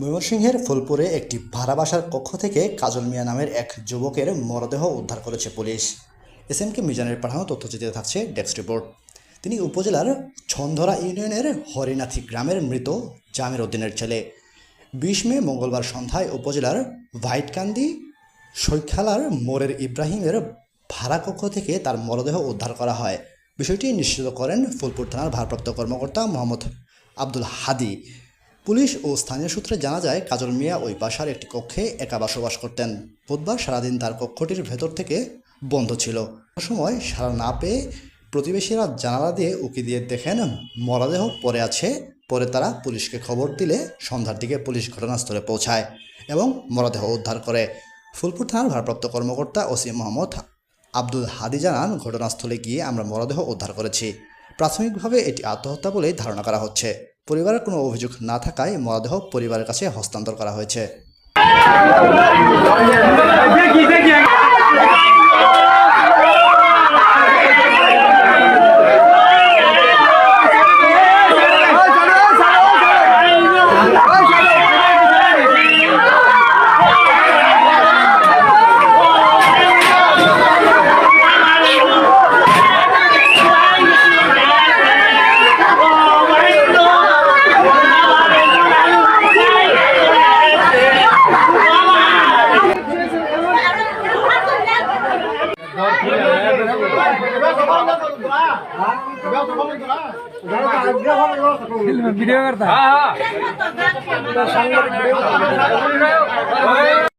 ময়মনসিংহের ফুলপুরে একটি ভাড়া বাসার কক্ষ থেকে কাজল মিয়া নামের এক যুবকের মরদেহ উদ্ধার করেছে পুলিশ। এস এম কে মিজানের পাঠানো তথ্যচিত্রে থাকছে ডেস্ক রিপোর্ট। তিনি উপজেলার ছন্দরা ইউনিয়নের হরিনাথী গ্রামের মৃত জামির উদ্দিনের ছেলে। বিশ মে মঙ্গলবার সন্ধ্যায় উপজেলার ভাইটকান্দি সৈখালার মোরের ইব্রাহিমের ভাড়া কক্ষ থেকে তার মরদেহ উদ্ধার করা হয়। বিষয়টি নিশ্চিত করেন ফুলপুর থানার ভারপ্রাপ্ত কর্মকর্তা মোহাম্মদ আব্দুল হাদি। পুলিশ ও স্থানীয় সূত্রে জানা যায়, কাজল মিয়া ওই বাসার একটি কক্ষে একা বসবাস করতেন। বুধবার সারাদিন তার কক্ষটির ভেতর থেকে বন্ধ ছিল। সময় সারা না পেয়ে প্রতিবেশীরা জানালা দিয়ে উকি দিয়ে দেখেন মরদেহ পড়ে আছে। পরে তারা পুলিশকে খবর দিলে সন্ধ্যার দিকে পুলিশ ঘটনাস্থলে পৌঁছায় এবং মরদেহ উদ্ধার করে। ফুলপুর থানার ভারপ্রাপ্ত কর্মকর্তা ওসি মোহাম্মদ আব্দুল হাদি জানান, ঘটনাস্থলে গিয়ে আমরা মরদেহ উদ্ধার করেছি। প্রাথমিকভাবে এটি আত্মহত্যা বলেই ধারণা করা হচ্ছে। পরিবারের কোনো অভিযোগ না থাকায় মরদেহ পরিবারের কাছে হস্তান্তর করা হয়েছে। ভিডিও করতা হ্যাঁ। হ্যাঁ, হ্যাঁ।